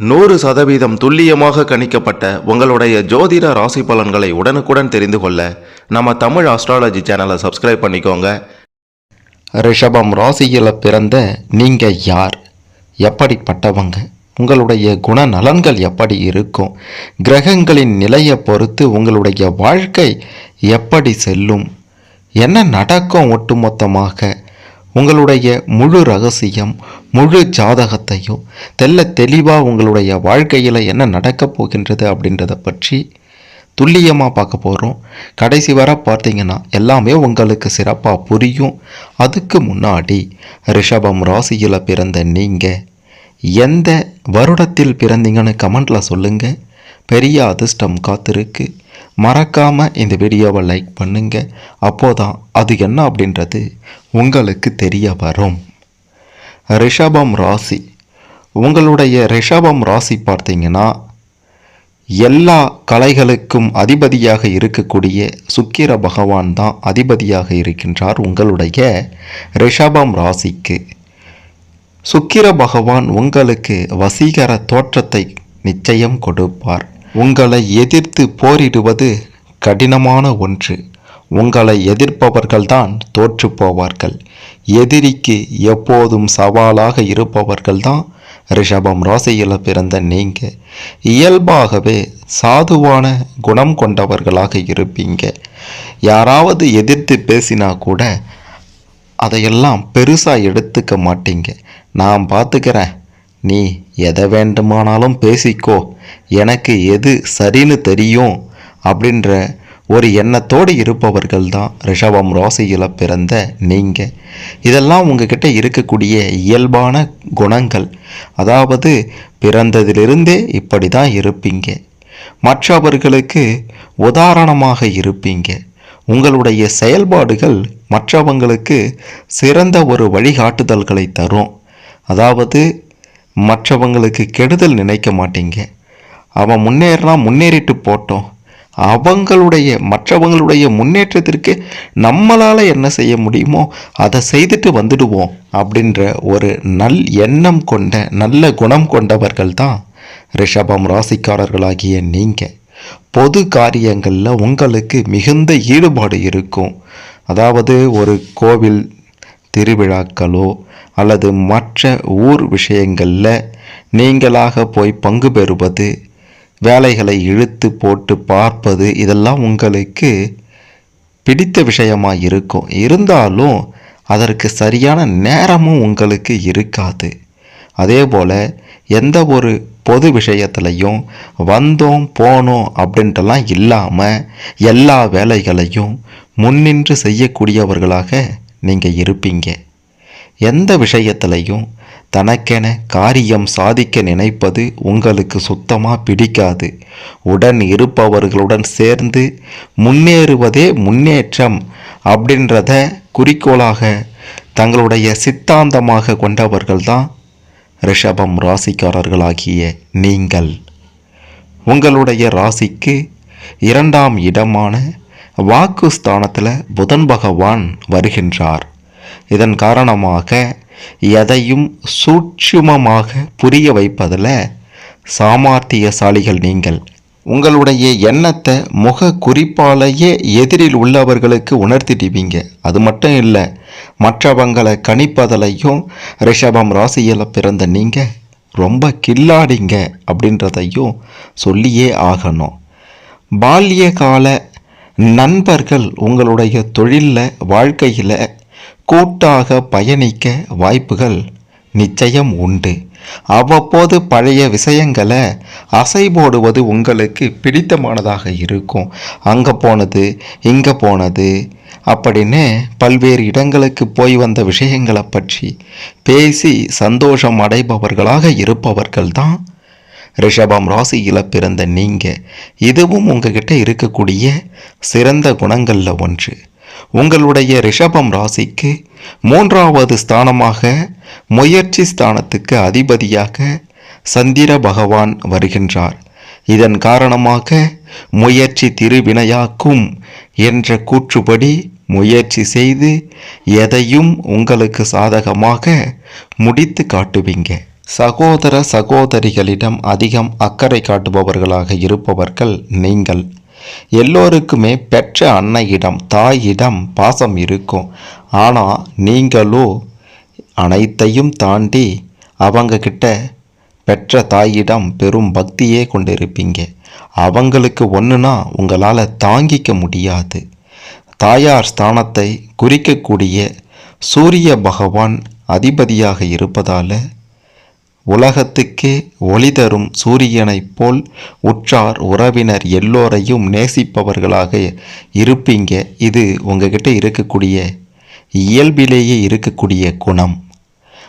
நூறு சதவீதம் துல்லியமாக கணிக்கப்பட்ட உங்களுடைய ஜோதிட ராசி பலன்களை உடனுக்குடன் தெரிந்து கொள்ள நம்ம தமிழ் ஆஸ்ட்ராலஜி சேனலை சப்ஸ்கிரைப் பண்ணிக்கோங்க. ரிஷபம் ராசியில் பிறந்த நீங்கள் யார்? எப்படிப்பட்டவங்க? உங்களுடைய குணநலன்கள் எப்படி இருக்கும்? கிரகங்களின் நிலையை பொறுத்து உங்களுடைய வாழ்க்கை எப்படி செல்லும்? என்ன நடக்கும் ஒட்டுமொத்தமாக? உங்களுடைய முழு ரகசியம் முழு ஜாதகத்தையும் தெல்ல தெளிவாக உங்களுடைய வாழ்க்கையில் என்ன நடக்கப் போகின்றது அப்படின்றத பற்றி துல்லியமாக பார்க்க போகிறோம் கடைசி வர பார்த்தீங்கன்னா எல்லாமே உங்களுக்கு சிறப்பாக புரியும். அதுக்கு முன்னாடி ரிஷபம் ராசியில் பிறந்த நீங்கள் எந்த வருடத்தில் பிறந்தீங்கன்னு கமெண்டில் சொல்லுங்கள் பெரிய அதிர்ஷ்டம் காத்திருக்கு. மறக்காமல் இந்த வீடியோவை லைக் பண்ணுங்க. அப்போதான் அது என்ன அப்படின்றது உங்களுக்கு தெரிய வரும். ரிஷபம் ராசி. உங்களுடைய ரிஷபம் ராசி பார்த்தீங்கன்னா எல்லா கலைகளுக்கும் அதிபதியாக இருக்கக்கூடிய சுக்கிர பகவான் தான் அதிபதியாக இருக்கின்றார் உங்களுடைய ரிஷபம் ராசிக்கு. சுக்கிர பகவான் உங்களுக்கு வசீகர தோற்றத்தை நிச்சயம் கொடுப்பார். உங்களை எதிர்த்து போரிடுவது கடினமான ஒன்று. உங்களை எதிர்ப்பவர்கள்தான் தோற்று போவார்கள். எதிரிக்கு எப்போதும் சவாலாக இருப்பவர்கள்தான் ரிஷபம் ராசியில் பிறந்த நீங்கள் இயல்பாகவே சாதுவான குணம் கொண்டவர்களாக இருப்பீங்க. யாராவது எதிர்த்து பேசினா கூட அதையெல்லாம் பெருசாக எடுத்துக்க மாட்டீங்க. நான் பார்த்துக்கிறேன். நீ எதை வேண்டுமானாலும் பேசிக்கோ எனக்கு எது சரின்னு தெரியும் அப்படின்ற ஒரு எண்ணத்தோடு இருப்பவர்கள் தான் ரிஷபம் ராசியில் பிறந்த நீங்கள் இதெல்லாம் உங்ககிட்ட இருக்கக்கூடிய இயல்பான குணங்கள். அதாவது பிறந்ததிலிருந்தே இப்படி தான் இருப்பீங்க. மற்றவர்களுக்கு உதாரணமாக இருப்பீங்க. உங்களுடைய செயல்பாடுகள் மற்றவங்களுக்கு சிறந்த ஒரு வழிகாட்டுதல்களை தரும். அதாவது மற்றவங்களுக்கு கெடுதல் நினைக்க மாட்டீங்க. அவன் முன்னேறினா முன்னேறிட்டு போட்டோம். அவங்களுடைய மற்றவங்களுடைய முன்னேற்றத்திற்கு நம்மளால் என்ன செய்ய முடியுமோ அதை செய்துட்டு வந்துடுவோம் அப்படின்ற ஒரு நல் எண்ணம் கொண்ட நல்ல குணம் கொண்டவர்கள் தான் ரிஷபம் ராசிக்காரர்களாகிய நீங்கள் பொது காரியங்களில் உங்களுக்கு மிகுந்த ஈடுபாடு இருக்கும். அதாவது ஒரு கோவில் திருவிழாக்களோ அல்லது மற்ற ஊர் விஷயங்களில் நீங்களாக போய் பங்கு பெறுவது வேலைகளை இழுத்து போட்டு பார்ப்பது இதெல்லாம் உங்களுக்கு பிடித்த விஷயமாக இருக்கும். இருந்தாலும் அதற்கு சரியான நேரமும் உங்களுக்கு இருக்காது. அதே போல் எந்த ஒரு பொது விஷயத்துலையும் வந்தோம் போனோம் அப்படின்ட்டுலாம் இல்லாமல் எல்லா வேலைகளையும் முன்னின்று செய்யக்கூடியவர்களாக நீங்கள் இருப்பீங்க. எந்த விஷயத்திலையும் தனக்கென காரியம் சாதிக்க நினைப்பது உங்களுக்கு சுத்தமாக பிடிக்காது. உடன் இருப்பவர்களுடன் சேர்ந்து முன்னேறுவதே முன்னேற்றம் அப்படின்றத குறிக்கோளாக தங்களுடைய சித்தாந்தமாக கொண்டவர்கள்தான் ரிஷபம் ராசிக்காரர்களாகிய நீங்கள். உங்களுடைய ராசிக்கு இரண்டாம் இடமான வாக்குஸ்தானத்தில் புதன் பகவான் வருகின்றார். இதன் காரணமாக எதையும் சூட்சுமமாக புரிய வைப்பதில் சாமார்த்தியசாலிகள் நீங்கள். உங்களுடைய எண்ணத்தை முக குறிப்பாலேயே எதிரில் உள்ளவர்களுக்கு உணர்த்திடுவீங்க. அது மட்டும் இல்லை மற்றவங்களை கணிப்பதிலையும் ரிஷபம் ராசியில் பிறந்த நீங்கள் ரொம்ப கில்லாடிங்க அப்படின்றதையும் சொல்லியே ஆகணும். பால்ய கால நண்பர்கள் உங்களுடைய தொழிலில் வாழ்க்கையில் கூட்டாக பயணிக்க வாய்ப்புகள் நிச்சயம் உண்டு. அவ்வப்போது பழைய விஷயங்களை அசை போடுவது உங்களுக்கு பிடித்தமானதாக இருக்கும். அங்கே போனது இங்கே போனது அப்படின்னு பல்வேறு இடங்களுக்கு போய் வந்த விஷயங்களை பற்றி பேசி சந்தோஷம் அடைபவர்களாக இருப்பவர்கள் தான் ரிஷபம் ராசியில் பிறந்த நீங்கள் இதுவும் உங்ககிட்ட இருக்கக்கூடிய சிறந்த குணங்களில் ஒன்று. உங்களுடைய ரிஷபம் ராசிக்கு மூன்றாவது ஸ்தானமாக முயற்சி ஸ்தானத்துக்கு அதிபதியாக சந்திர பகவான் வருகின்றார். இதன் காரணமாக முயற்சி திருவினையாக்கும் என்ற கூற்றுப்படி முயற்சி செய்து எதையும் உங்களுக்கு சாதகமாக முடித்து காட்டுவீங்க. சகோதர சகோதரிகளிடம் அதிகம் அக்கறை காட்டுபவர்களாக இருப்பவர்கள் நீங்கள். எல்லோருக்குமே பெற்ற அன்னையிடம் தாயிடம் பாசம் இருக்கும். ஆனால் நீங்களோ அனைத்தையும் தாண்டி அவங்கக்கிட்ட பெற்ற தாயிடம் பெரும் பக்தியே கொண்டிருப்பீங்க. அவங்களுக்கு ஒன்றுனா உங்களால் தாங்கிக்க முடியாது. தாயார் ஸ்தானத்தை குறிக்கக்கூடிய சூரிய பகவான் அதிபதியாக இருப்பதால் உலகத்துக்கே ஒளி தரும் சூரியனைப் போல் உற்றார் உறவினர் எல்லோரையும் நேசிப்பவர்களாக இருப்பீங்க. இது உங்ககிட்ட இருக்கக்கூடிய இயல்பிலேயே இருக்கக்கூடிய குணம்.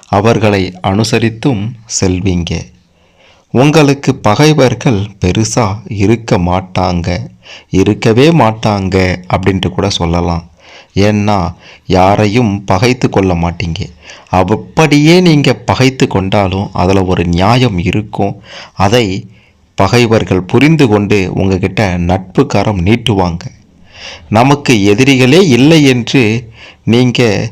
அவர்களை அனுசரித்தும் செல்வீங்க. உங்களுக்கு பகைவர்கள் பெருசாக இருக்க மாட்டாங்க. இருக்கவே மாட்டாங்க அப்படின்ட்டு கூட சொல்லலாம். ஏன்னா யாரையும் பகைத்து கொள்ள மாட்டீங்க. அப்படியே நீங்கள் பகைத்து கொண்டாலும் அதில் ஒரு நியாயம் இருக்கும். அதை பகைவர்கள் புரிந்து கொண்டு உங்ககிட்ட நட்பு கரம் நீட்டுவாங்க. நமக்கு எதிரிகளே இல்லை என்று நீங்கள்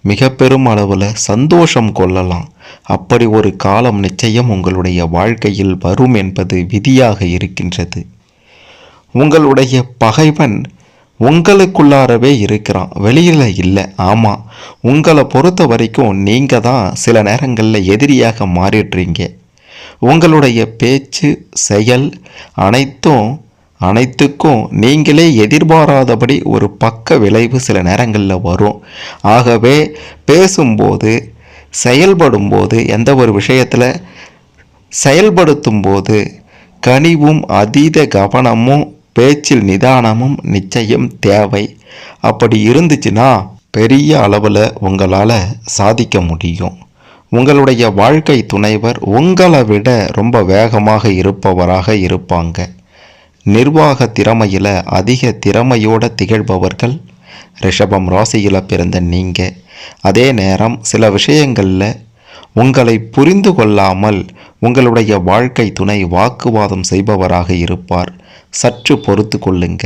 மிக பெரும் அளவில் சந்தோஷம் கொள்ளலாம். அப்படி ஒரு காலம் நிச்சயம் உங்களுடைய வாழ்க்கையில் வரும் என்பது விதியாக இருக்கின்றது. உங்களுடைய பகைவன் உங்களுக்குள்ளாரவே இருக்கிறான். வெளியில் இல்லை. ஆமாம் உங்களை பொறுத்த வரைக்கும் நீங்கள் தான் சில நேரங்களில் எதிரியாக மாறிடுறீங்க. உங்களுடைய பேச்சு செயல் அனைத்தும் அனைத்துக்கும் நீங்களே எதிர்பாராதபடி ஒரு பக்க விளைவு சில நேரங்களில் வரும். ஆகவே பேசும்போது செயல்படும்போது எந்த ஒரு விஷயத்தில் செயல்படுத்தும் போது கனிவும் அதீத கவனமும் பேச்சில் நிதானமும் நிச்சயம் தேவை. அப்படி இருந்துச்சுன்னா பெரிய அளவில் உங்களால் சாதிக்க முடியும். உங்களுடைய வாழ்க்கை துணைவர் உங்களை விட ரொம்ப வேகமாக இருப்பவராக இருப்பாங்க. நிர்வாக திறமையில் அதிக திறமையோடு திகழ்பவர்கள் ரிஷபம் ராசியில் பிறந்த நீங்கள் அதே நேரம் சில விஷயங்களில் உங்களை புரிந்து கொள்ளாமல் உங்களுடைய வாழ்க்கை துணை வாக்குவாதம் செய்பவராக இருப்பார். சற்று பொறுத்து கொள்ளுங்க.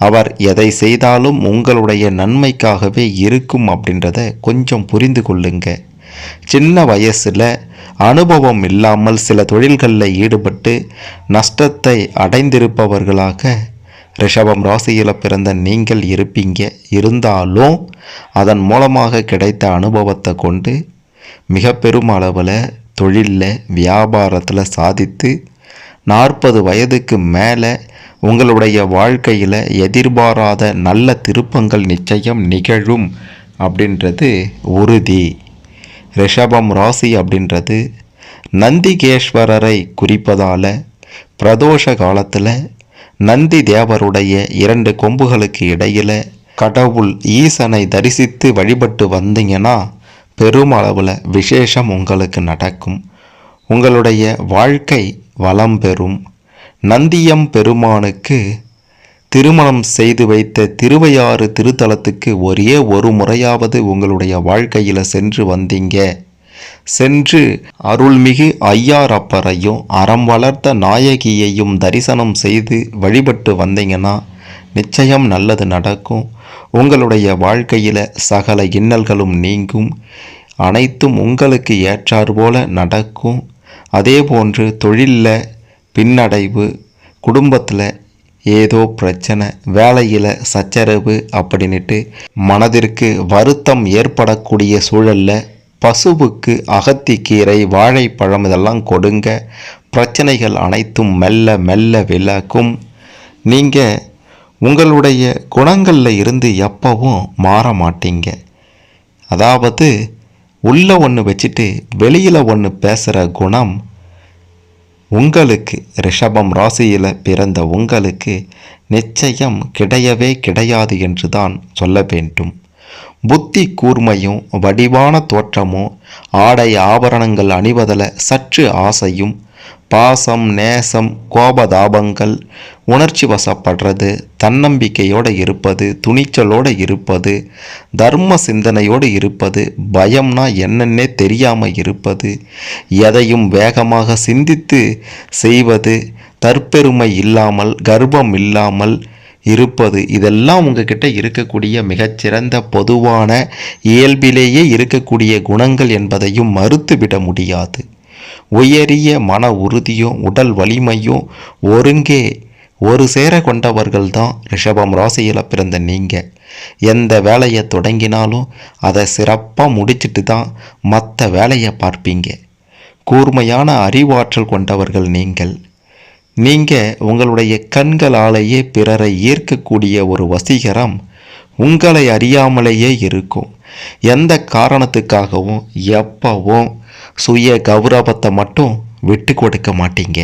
அவர் எதை செய்தாலும் உங்களுடைய நன்மைக்காகவே இருக்கும் அப்படின்றத கொஞ்சம் புரிந்து கொள்ளுங்க. சின்ன வயசில் அனுபவம் இல்லாமல் சில தொழில்களில் ஈடுபட்டு நஷ்டத்தை அடைந்திருப்பவர்களாக ரிஷபம் ராசியில் பிறந்த நீங்கள் இருப்பீங்க. இருந்தாலும் அதன் மூலமாக கிடைத்த அனுபவத்தை கொண்டு மிக பெரும் அளவில் தொழிலில் வியாபாரத்தில் சாதித்து நாற்பது வயதுக்கு மேலே உங்களுடைய வாழ்க்கையில் எதிர்பாராத நல்ல திருப்பங்கள் நிச்சயம் நிகழும் அப்படின்றது உறுதி. ரிஷபம் ராசி அப்படின்றது நந்திகேஸ்வரரை குறிப்பதால் பிரதோஷ காலத்தில் நந்தி தேவருடைய இரண்டு கொம்புகளுக்கு இடையில் கடவுள் ஈசனை தரிசித்து வழிபட்டு வந்தீங்கன்னா பெருமளவில் விசேஷம் உங்களுக்கு நடக்கும். உங்களுடைய வாழ்க்கை வளம் பெறும். நந்தியம் பெருமானுக்கு திருமணம் செய்து வைத்த திருவையாறு திருத்தலத்துக்கு ஒரே ஒரு முறையாவது உங்களுடைய வாழ்க்கையில் சென்று வந்தீங்க. சென்று அருள்மிகு ஐயாரப்பரையும் அறம் வளர்த்த நாயகியையும் தரிசனம் செய்து வழிபட்டு வந்தீங்கன்னா நிச்சயம் நல்லது நடக்கும். உங்களுடைய வாழ்க்கையில் சகல இன்னல்களும் நீங்கும். அனைத்தும் உங்களுக்கு ஏற்றாறு போல நடக்கும். அதே போன்று தொழிலில் பின்னடைவு குடும்பத்தில் ஏதோ பிரச்சனை வேலையில் சச்சரவு அப்படின்ட்டு மனதிற்கு வருத்தம் ஏற்படக்கூடிய சூழலில் பசுவுக்கு அகத்திக்கீரை வாழைப்பழம் இதெல்லாம் கொடுங்க. பிரச்சனைகள் அனைத்தும் மெல்ல மெல்ல விலகும். நீங்கள் உங்களுடைய குணங்களில் இருந்து எப்பவும் மாற மாட்டீங்க. அதாவது உள்ள ஒன்று வச்சுட்டு வெளியில் ஒன்று பேசுகிற குணம் உங்களுக்கு ரிஷபம் ராசியில் பிறந்த உங்களுக்கு நிச்சயம் கிடையவே கிடையாது என்று தான் சொல்ல வேண்டும். புத்தி கூர்மையும் வடிவான தோற்றமும் ஆடை ஆபரணங்கள் அணிவதில் சற்று ஆசையும் பாசம் நேசம் கோபதாபங்கள் உணர்ச்சி வசப்படுறது தன்னம்பிக்கையோடு இருப்பது துணிச்சலோடு இருப்பது தர்ம சிந்தனையோடு இருப்பது பயம்னா என்னென்னே தெரியாமல் இருப்பது எதையும் வேகமாக சிந்தித்து செய்வது தற்பெருமை இல்லாமல் கர்ப்பம் இல்லாமல் இருப்பது இதெல்லாம் உங்ககிட்ட இருக்கக்கூடிய மிகச்சிறந்த பொதுவான இயல்பிலேயே இருக்கக்கூடிய குணங்கள் என்பதையும் மறுத்துவிட முடியாது. உயரிய மன உறுதியும் உடல் வலிமையும் ஒருங்கே ஒரு சேர கொண்டவர்கள் தான் ரிஷபம் ராசியில் பிறந்த நீங்கள் எந்த வேலையை தொடங்கினாலும் அதை சிறப்பாக முடிச்சிட்டு தான் மற்ற வேலையை பார்ப்பீங்க. கூர்மையான அறிவாற்றல் கொண்டவர்கள் நீங்கள். நீங்கள் உங்களுடைய கண்களாலேயே பிறரை ஈர்க்கக்கூடிய ஒரு வசீகரம் உங்களை அறியாமலேயே இருக்கும். எந்த காரணத்துக்காகவும் எப்பவும் சுய கௌரவத்தை மட்டும் விட்டு கொடுக்க மாட்டீங்க.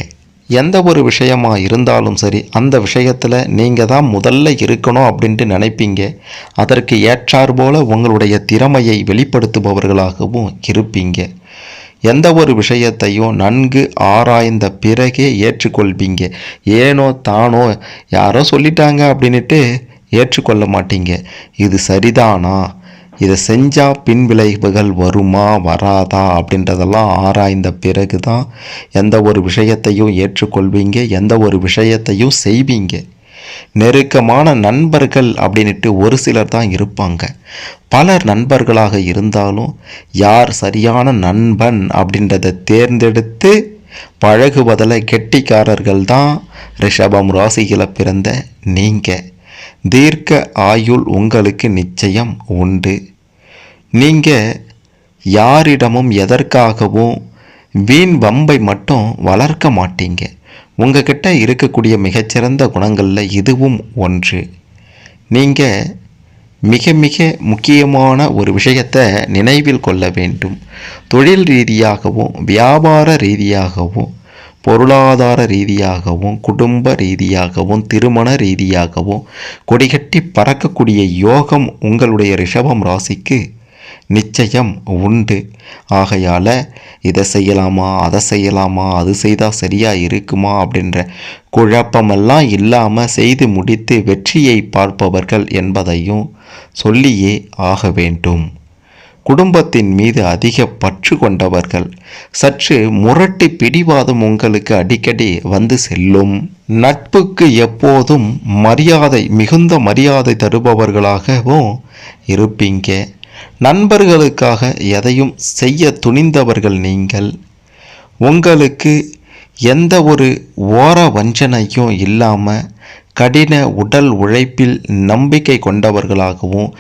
எந்த ஒரு விஷயமாக இருந்தாலும் சரி அந்த விஷயத்தில் நீங்கள் தான் முதல்ல இருக்கணும் அப்படின்ட்டு நினைப்பீங்க. அதற்கு ஏற்றார் போல உங்களுடைய திறமையை வெளிப்படுத்துபவர்களாகவும் இருப்பீங்க. எந்த ஒரு விஷயத்தையும் நன்கு ஆராய்ந்த பிறகே ஏற்றுக்கொள்வீங்க. ஏனோ தானோ யாரோ சொல்லிட்டாங்க அப்படின்ட்டு ஏற்றுக்கொள்ள மாட்டீங்க. இது சரிதானா? இதை செஞ்சால் பின் விளைவுகள் வருமா வராதா அப்படின்றதெல்லாம் ஆராய்ந்த பிறகு தான் எந்த ஒரு விஷயத்தையும் ஏற்றுக்கொள்வீங்க எந்த ஒரு விஷயத்தையும் செய்வீங்க. நெருக்கமான நண்பர்கள் அப்படின்ட்டு ஒரு சிலர் தான் இருப்பாங்க. பலர் நண்பர்களாக இருந்தாலும் யார் சரியான நண்பன் அப்படின்றத தேர்ந்தெடுத்து பழகுவதில் கெட்டிக்காரர்கள் தான் ரிஷபம் ராசியில் பிறந்த நீங்கள் தீர்க்க ஆயுள் உங்களுக்கு நிச்சயம் உண்டு. நீங்கள் யாரிடமும் எதற்காகவும் வீண் வம்பை மட்டும் வளர்க்க மாட்டீங்க. உங்ககிட்ட இருக்கக்கூடிய மிகச்சிறந்த குணங்களில் இதுவும் ஒன்று. நீங்கள் மிக மிக முக்கியமான ஒரு விஷயத்தை நினைவில் கொள்ள வேண்டும். தொழில் ரீதியாகவும் வியாபார ரீதியாகவும் பொருளாதார ரீதியாகவும் குடும்ப ரீதியாகவும் திருமண ரீதியாகவும் கொடிகட்டி பறக்கக்கூடிய யோகம் உங்களுடைய ரிஷபம் ராசிக்கு நிச்சயம் உண்டு. ஆகையால் இதை செய்யலாமா அதை செய்யலாமா அது செய்தால் சரியாக இருக்குமா அப்படின்ற குழப்பமெல்லாம் இல்லாமல் செய்து முடித்து வெற்றியை பார்ப்பவர்கள் என்பதையும் சொல்லியே ஆக வேண்டும். குடும்பத்தின் மீது அதிக பற்று கொண்டவர்கள் சற்று முரட்டு பிடிவாதம் உங்களுக்கு அடிக்கடி வந்து செல்லும். நட்புக்கு எப்போதும் மரியாதை மிகுந்த மரியாதை தருபவர்களாகவும் இருப்பீங்க. நண்பர்களுக்காக எதையும் செய்ய துணிந்தவர்கள் நீங்கள். உங்களுக்கு எந்த ஒரு ஓர வஞ்சனையும் இல்லாமல் கடின உடல் உழைப்பில் நம்பிக்கை கொண்டவர்களாகவும்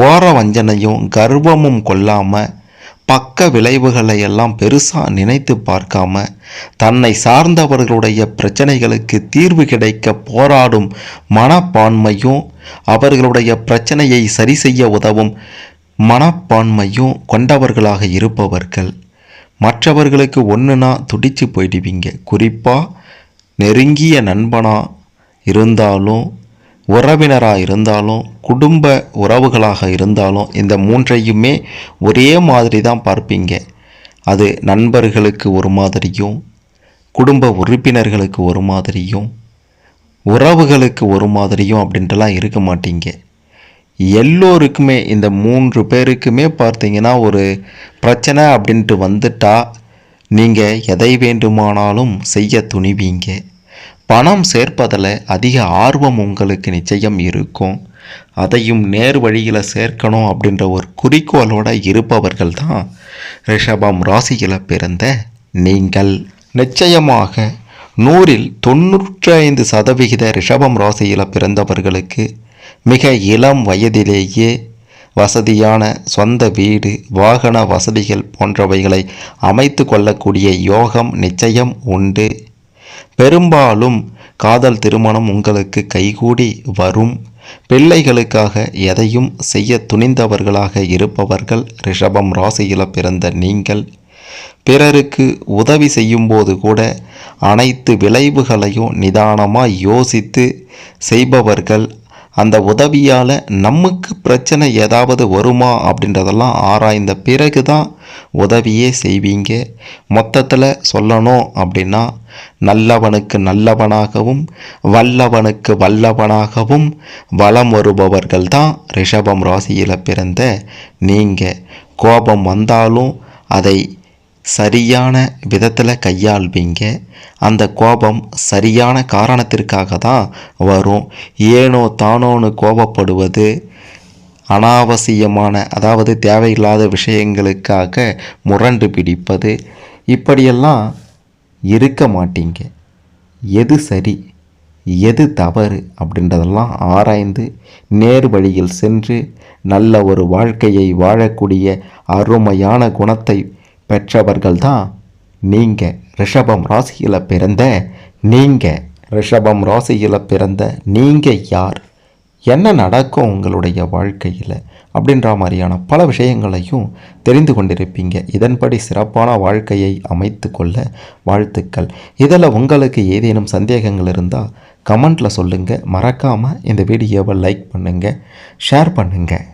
ஓர வஞ்சனையும் கர்வமும் கொள்ளாமல் பக்க விளைவுகளை எல்லாம் பெருசாக நினைத்து பார்க்காம தன்னை சார்ந்தவர்களுடைய பிரச்சனைகளுக்கு தீர்வு கிடைக்க போராடும் மனப்பான்மையும் அவர்களுடைய பிரச்சனையை சரி செய்ய உதவும் மனப்பான்மையும் கொண்டவர்களாக இருப்பவர்கள். மற்றவர்களுக்கு ஒன்றுனா துடிச்சு போயிடுவீங்க. குறிப்பாக நெருங்கிய நண்பனாக இருந்தாலும் உறவினராக இருந்தாலும் குடும்ப உறவுகளாக இருந்தாலும் இந்த மூன்றையுமே ஒரே மாதிரி தான் பார்ப்பீங்க. அது நண்பர்களுக்கு ஒரு மாதிரியும் குடும்ப உறுப்பினர்களுக்கு ஒரு மாதிரியும் உறவுகளுக்கு ஒரு மாதிரியும் அப்படின்ட்டுலாம் இருக்க மாட்டீங்க. எல்லோருக்குமே இந்த மூன்று பேருக்குமே பார்த்தீங்கன்னா ஒரு பிரச்சனை அப்படின்ட்டு வந்துட்டா நீங்கள் எதை வேண்டுமானாலும் செய்ய துணிவீங்க. பணம் சேர்ப்பதில் அதிக ஆர்வம் உங்களுக்கு நிச்சயம் இருக்கும். அதையும் நேர் வழியில் சேர்க்கணும் அப்படின்ற ஒரு குறிக்கோளோடு இருப்பவர்கள் தான் ரிஷபம் ராசியில் பிறந்த நீங்கள். நிச்சயமாக நூறில் தொண்ணூற்றி ஐந்து சதவிகித ரிஷபம் ராசியில் பிறந்தவர்களுக்கு மிக இளம் வயதிலேயே வசதியான சொந்த வீடு வாகன வசதிகள் போன்றவைகளை அமைத்து கொள்ளக்கூடிய யோகம் நிச்சயம் உண்டு. பெரும்பாலும் காதல் திருமணம் உங்களுக்கு கைகூடி வரும். பிள்ளைகளுக்காக எதையும் செய்ய துணிந்தவர்களாக இருப்பவர்கள் ரிஷபம் ராசியில் பிறந்த நீங்கள். பிறருக்கு உதவி செய்யும்போது கூட அனைத்து விளைவுகளையும் நிதானமாக யோசித்து செய்பவர்கள் அந்த உதவியால் நமக்கு பிரச்சனை ஏதாவது வருமா அப்படின்றதெல்லாம் ஆராய்ந்த பிறகு தான் உதவியே செய்வீங்க. மொத்தத்தில் சொல்லணும் அப்படின்னா நல்லவனுக்கு நல்லவனாகவும் வல்லவனுக்கு வல்லவனாகவும் வலம் வருபவர்கள் தான் ரிஷபம் ராசியில் பிறந்த நீங்கள் கோபம் வந்தாலும் அதை சரியான விதத்தில் கையாள்வீங்க. அந்த கோபம் சரியான காரணத்திற்காக தான் வரும். ஏனோ தானோன்னு கோபப்படுவது அனாவசியமான அதாவது தேவையில்லாத விஷயங்களுக்காக முரண்டு பிடிப்பது. இப்படியெல்லாம் இருக்க மாட்டீங்க. எது சரி எது தவறு அப்படின்றதெல்லாம் ஆராய்ந்து நேர் வழியில் சென்று நல்ல ஒரு வாழ்க்கையை வாழக்கூடிய அருமையான குணத்தை பெற்றவர்கள் தான் நீங்கள் ரிஷபம் ராசியில் பிறந்த நீங்கள் ரிஷபம் ராசியில் பிறந்த நீங்கள் யார்? என்ன நடக்கும் உங்களுடைய வாழ்க்கையில்? அப்படின்ற மாதிரியான பல விஷயங்களையும் தெரிந்து கொண்டிருப்பீங்க. இதன்படி சிறப்பான வாழ்க்கையை அமைத்து கொள்ள வாழ்த்துக்கள். இதில் உங்களுக்கு ஏதேனும் சந்தேகங்கள் இருந்தால் கமெண்ட்டில் சொல்லுங்கள் மறக்காமல் இந்த வீடியோவை லைக் பண்ணுங்கள் ஷேர் பண்ணுங்கள்